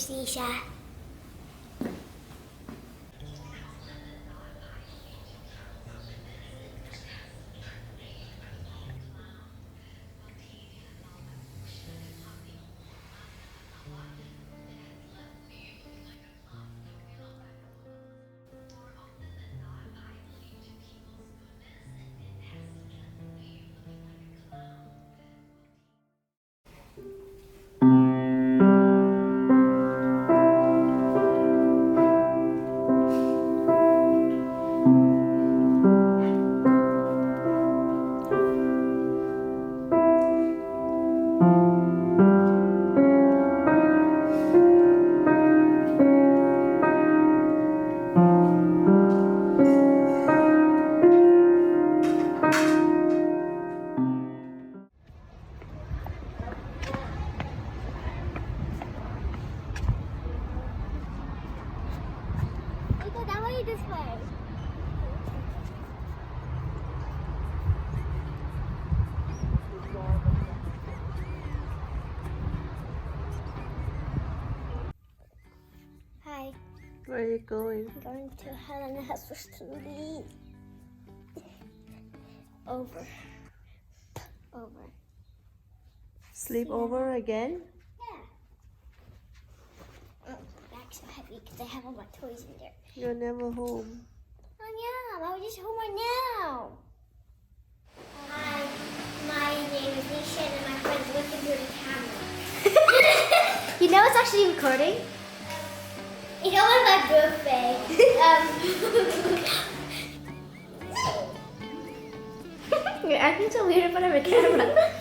试一下。Where are you going? I'm going to Helen Helena's for sleep. Over. Over. Sleep over again? Yeah. Oh, the bag's so heavy because I have all my toys in there. You're never home. Oh yeah, I was just home right now. Hi, my name is Nisha and my friend's looking through the camera. You know it's actually recording? It's almost my birthday. um, You're acting so weird in front of a camera.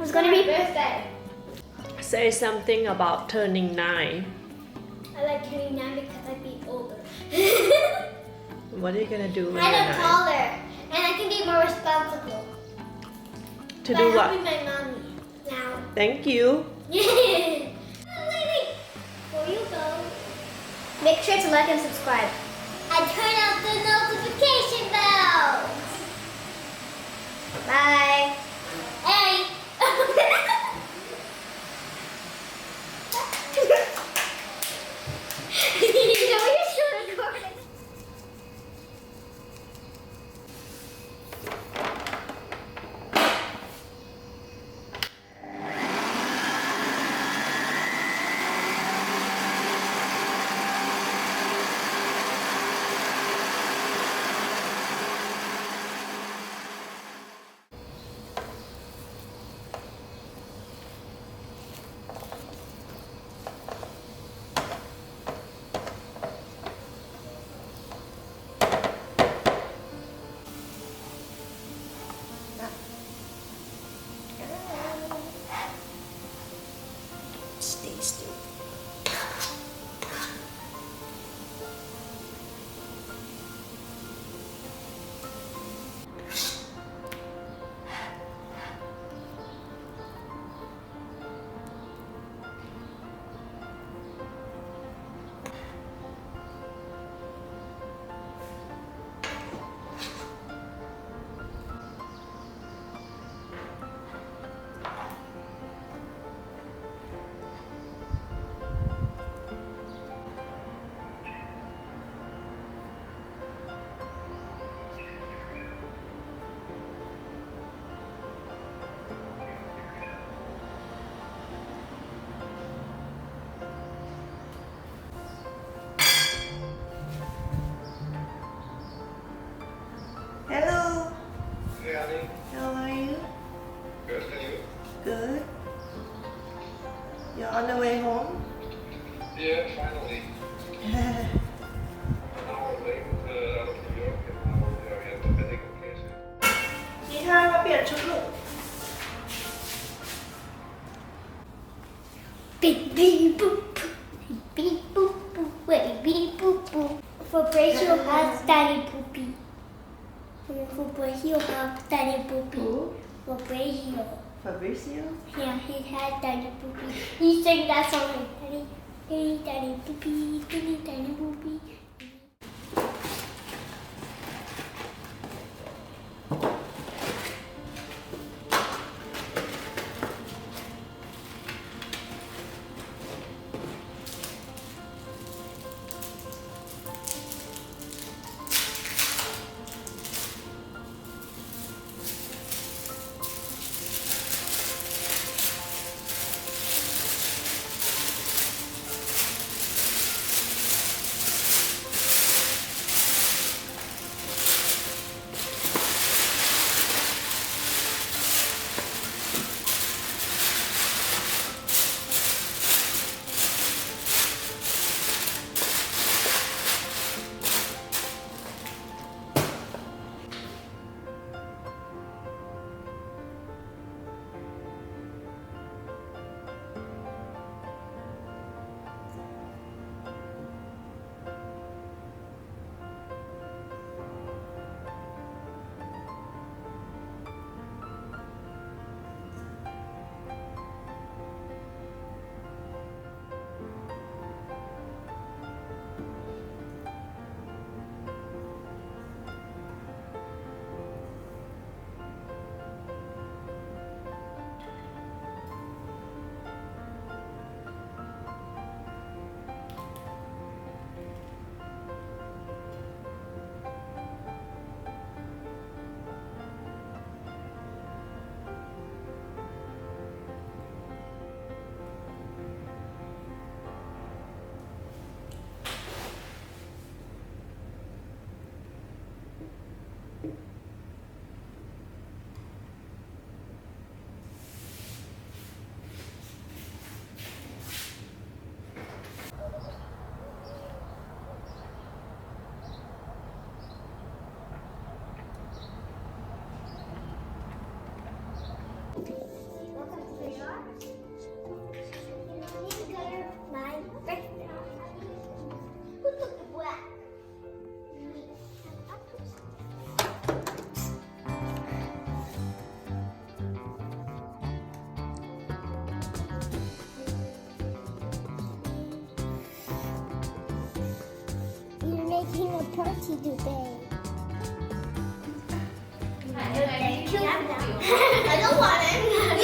It's gonna be birthday. Say something about turning nine. I like turning nine because I be older. What are you gonna do when I you're look nine? taller and I can be more responsible. To By do helping what? my mommy now. Thank you. make sure to like and subscribe. And turn out the notification bell. Bye. Hey. Çık lan. Beep beep boop beep boop boop wait beep boop boop. Fabricio has daddy poopy. Fabricio has daddy poopy. Fabricio. Fabricio? Yeah, he had daddy poopy. He sang that song. Daddy, daddy, daddy poopy, daddy, daddy poopy. Making a party today. I don't want it.